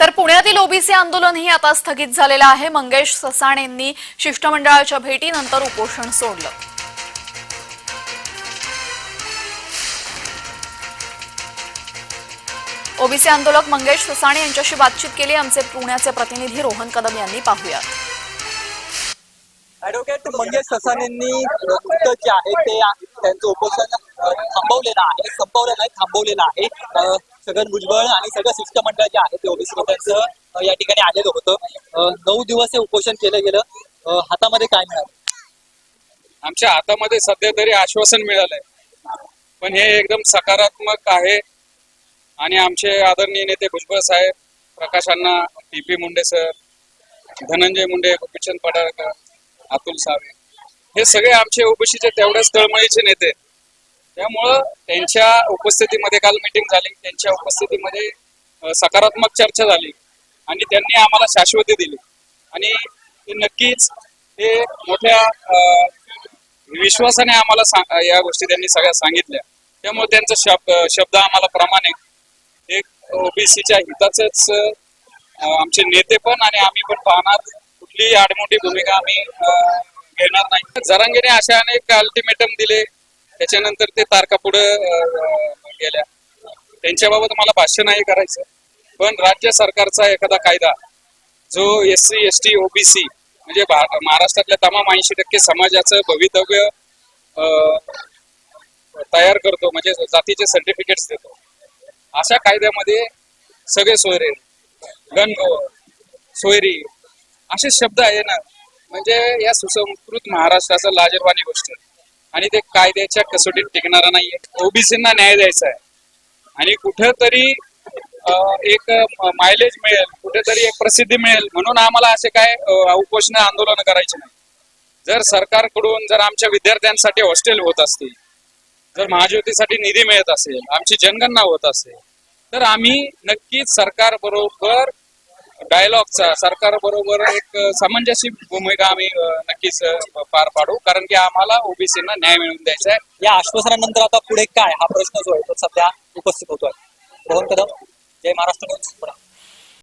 तर पुण्यातील ओबीसी आंदोलनही आता स्थगित झालेलं आहे. मंगेश ससाणेंनी शिष्टमंडळाच्या भेटीनंतर उपोषण सोडलं. ओबीसी आंदोलक मंगेश ससाणे यांच्याशी बातचीत केली. आमचे पुण्याचे प्रतिनिधी रोहन कदम यांनी पाहूया. ऍडव्होकेट मंगेश ससानेंनी जे आहे ते त्यांचं उपोषण थांबवलेलं आहे संपवलं नाही थांबवलेलं आहे. छगन भुजबळ आणि सगळं शिष्टमंडळ जे आहे ते ओबीसी लोकांचं या ठिकाणी आलेलं होतं. नऊ दिवस हे उपोषण केलं गेलं. हातामध्ये काय मिळालं? आमच्या हातामध्ये सध्या तरी आश्वासन मिळालंय. पण हे एकदम सकारात्मक आहे. आणि आमचे आदरणीय नेते Bhujbal saheb Prakash Anna T P Munde sir Dhananjay Munde Gopichand Padalkar Atul Save हे सगळे आमचे ओबीसीचे तेवढ्याच तळमळीचे नेते. आहेत. त्यामुळं त्यांच्या उपस्थितीमध्ये काल मिटिंग झाली. त्यांच्या उपस्थितीमध्ये सकारात्मक चर्चा झाली. आणि त्यांनी आम्हाला शाश्वती दिली. आणि ते नक्कीच ते मोठ्या विश्वासाने आम्हाला या गोष्टी त्यांनी सगळ्या सांगितल्या. त्यामुळे त्यांचा शब्द शब्द आम्हाला प्रमाणे एक ओबीसीच्या हिताचेच आमचे नेते पण आणि आम्ही पण पाहणार. कुठलीही आडमोठी भूमिका आम्ही घेणार नाही. जरांगेने अशा अनेक अल्टिमेटम दिले. त्याच्यानंतर ते तारका पुढे गेल्या. त्यांच्याबाबत मला भाष्य नाही करायचं. पण राज्य सरकारचा एखादा कायदा जो S C S T OBC म्हणजे भा- महाराष्ट्रातल्या तमाम ऐंशी टक्के समाजाचं भवितव्य तयार करतो म्हणजे जातीचे सर्टिफिकेट्स देतो. अशा कायद्यामध्ये सगळे सोयरे गणगो सोयरी असे शब्द आहे ना. म्हणजे या सुसंस्कृत महाराष्ट्राचं लाजरवाणी गोष्ट. आहे. आणि ते कायद्याच्या कसोटीत टिकणार नाहीये. ओबीसींना न्याय द्यायचा आहे. आणि कुठेतरी एक मायलेज मिळेल कुठेतरी एक प्रसिद्धी मिळेल म्हणून आम्हाला असे काय उपोषण आंदोलन करायचे नाही. जर सरकारकडून जर आमच्या विद्यार्थ्यांसाठी हॉस्टेल होत असतील जर महाज्योतीसाठी निधी मिळत असेल आमची जनगणना होत असेल तर आम्ही नक्कीच सरकार बरोबर डायलॉगचा सरकार बरोबर एक सामंजस्य भूमिका आम्ही नक्कीच पार पाडू. कारण की आम्हाला ओबीसीना न्याय मिळवून द्यायचा आहे. या आश्वासनानंतर आता पुढे काय? हा प्रश्न जो आहे तो सध्या उपस्थित होतोय. रोहन कदम जय महाराष्ट्र न्यूज